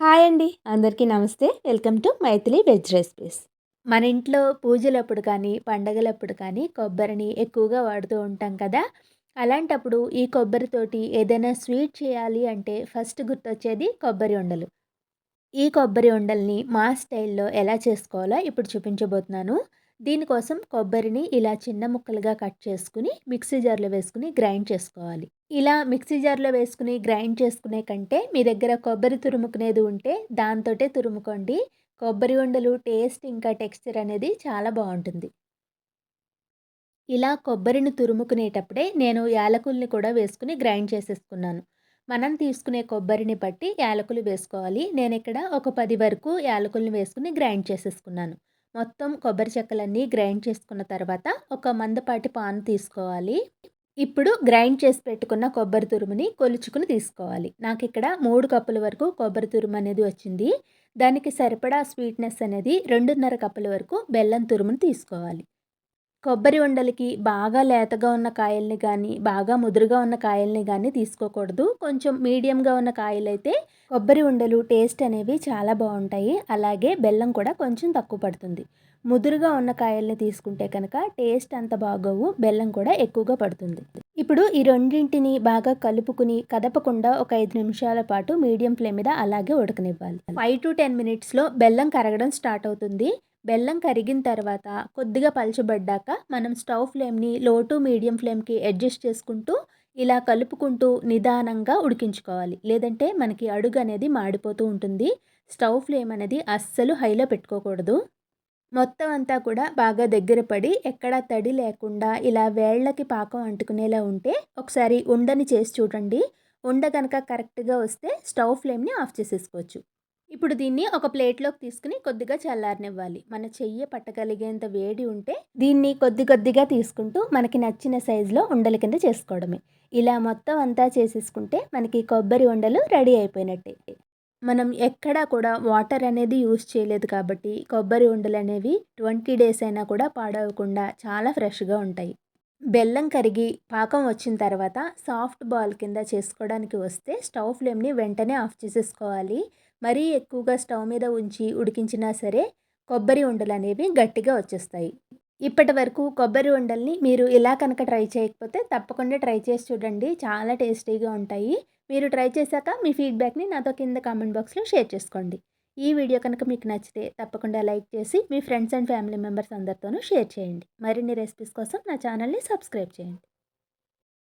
Hi అండి. అందరికీ నమస్తే. Welcome to Maithili veg recipes. మన ఇంట్లో పూజలప్పుడు కానీ పండగలప్పుడు కానీ కొబ్బరిని ఎక్కువగా వాడుతూ ఉంటాం కదా. అలాంటప్పుడు ఈ కొబ్బరితోటి ఏదైనా స్వీట్ చేయాలి అంటే ఫస్ట్ గుర్తొచ్చేది కొబ్బరి ఉండలు. ఈ కొబ్బరి ఉండల్ని మా స్టైల్లో ఎలా చేసుకోవాలో ఇప్పుడు చూపించబోతున్నాను. దీనికోసం కొబ్బరిని ఇలా చిన్న ముక్కలుగా కట్ చేసుకుని మిక్సీ జార్లో వేసుకుని గ్రైండ్ చేసుకోవాలి. ఇలా మిక్సీ జార్లో వేసుకుని గ్రైండ్ చేసుకునే కంటే మీ దగ్గర కొబ్బరి తురుముకునేది ఉంటే దాంతోటే తురుముకోండి. కొబ్బరి ఉండలు టేస్ట్ ఇంకా టెక్స్చర్ అనేది చాలా బాగుంటుంది. ఇలా కొబ్బరిని తురుముకునేటప్పుడే నేను యాలకుల్ని కూడా వేసుకుని గ్రైండ్ చేసేసుకున్నాను. మనం తీసుకునే కొబ్బరిని బట్టి యాలకులు వేసుకోవాలి. నేను ఇక్కడ ఒక పది వరకు యాలకుల్ని వేసుకుని గ్రైండ్ చేసేసుకున్నాను. మొత్తం కొబ్బరి చెక్కలన్నీ గ్రైండ్ చేసుకున్న తర్వాత ఒక మందపాటి పాన్ తీసుకోవాలి. ఇప్పుడు గ్రైండ్ చేసి పెట్టుకున్న కొబ్బరి తురుముని కొలుచుకుని తీసుకోవాలి. నాకు ఇక్కడ మూడు కప్పుల వరకు కొబ్బరి తురుము అనేది వచ్చింది. దానికి సరిపడా స్వీట్నెస్ అనేది రెండున్నర కప్పుల వరకు బెల్లం తురుముని తీసుకోవాలి. కొబ్బరి ఉండలకి బాగా లేతగా ఉన్న కాయల్ని కానీ బాగా ముదురుగా ఉన్న కాయల్ని కానీ తీసుకోకూడదు. కొంచెం మీడియంగా ఉన్న కాయలైతే కొబ్బరి ఉండలు టేస్ట్ అనేవి చాలా బాగుంటాయి. అలాగే బెల్లం కూడా కొంచెం తక్కువ పడుతుంది. ముదురుగా ఉన్న కాయల్ని తీసుకుంటే కనుక టేస్ట్ అంత బాగోవు బెల్లం కూడా ఎక్కువగా పడుతుంది. ఇప్పుడు ఈ రెండింటిని బాగా కలుపుకుని కదపకుండా ఒక ఐదు నిమిషాల పాటు మీడియం ఫ్లేమ్ మీద అలాగే ఉడకనివ్వాలి. ఫైవ్ టు టెన్ మినిట్స్లో బెల్లం కరగడం స్టార్ట్ అవుతుంది. బెల్లం కరిగిన తర్వాత కొద్దిగా పలచబడ్డాక మనం స్టవ్ ఫ్లేమ్ని లో టు మీడియం ఫ్లేమ్కి అడ్జస్ట్ చేసుకుంటూ ఇలా కలుపుకుంటూ నిదానంగా ఉడికించుకోవాలి. లేదంటే మనకి అడుగు అనేది మాడిపోతూ ఉంటుంది. స్టవ్ ఫ్లేమ్ అనేది అస్సలు హైలో పెట్టుకోకూడదు. మొత్తం అంతా కూడా బాగా దగ్గర పడి ఎక్కడా తడి లేకుండా ఇలా వేళ్ళకి పాకం అంటుకునేలా ఉంటే ఒకసారి ఉండని చేసి చూడండి. ఉండ కనుక కరెక్ట్గా వస్తే స్టవ్ ఫ్లేమ్ని ఆఫ్ చేసేసుకోవచ్చు. ఇప్పుడు దీన్ని ఒక ప్లేట్లోకి తీసుకుని కొద్దిగా చల్లారనివ్వాలి. మన చెయ్యి పట్టగలిగేంత వేడి ఉంటే దీన్ని కొద్ది కొద్దిగా తీసుకుంటూ మనకి నచ్చిన సైజులో ఉండల కింద చేసుకోవడమే. ఇలా మొత్తం అంతా చేసేసుకుంటే మనకి కొబ్బరి ఉండలు రెడీ అయిపోయినట్టే. మనం ఎక్కడా కూడా వాటర్ అనేది యూస్ చేయలేదు కాబట్టి కొబ్బరి ఉండలు అనేవి ట్వంటీ డేస్ అయినా కూడా పాడవకుండా చాలా ఫ్రెష్గా ఉంటాయి. బెల్లం కరిగి పాకం వచ్చిన తర్వాత సాఫ్ట్ బాల్ కింద చేసుకోవడానికి వస్తే స్టవ్ ఫ్లేమ్ని వెంటనే ఆఫ్ చేసేసుకోవాలి. మరీ ఎక్కువగా స్టవ్ మీద ఉంచి ఉడికించినా సరే కొబ్బరి ఉండలు అనేవి గట్టిగా వచ్చేస్తాయి. ఇప్పటి వరకు కొబ్బరి ఉండల్ని మీరు ఇలా కనుక ట్రై చేయకపోతే తప్పకుండా ట్రై చేసి చూడండి. చాలా టేస్టీగా ఉంటాయి. మీరు ట్రై చేశాక మీ ఫీడ్బ్యాక్ని నాతో కింద కామెంట్ బాక్స్లో షేర్ చేసుకోండి. ఈ వీడియో కనుక మీకు నచ్చితే తప్పకుండా లైక్ చేసి మీ ఫ్రెండ్స్ అండ్ ఫ్యామిలీ మెంబర్స్ అందరితోనూ షేర్ చేయండి. మరిన్ని రెసిపీస్ కోసం నా ఛానల్ని సబ్స్క్రైబ్ చేయండి.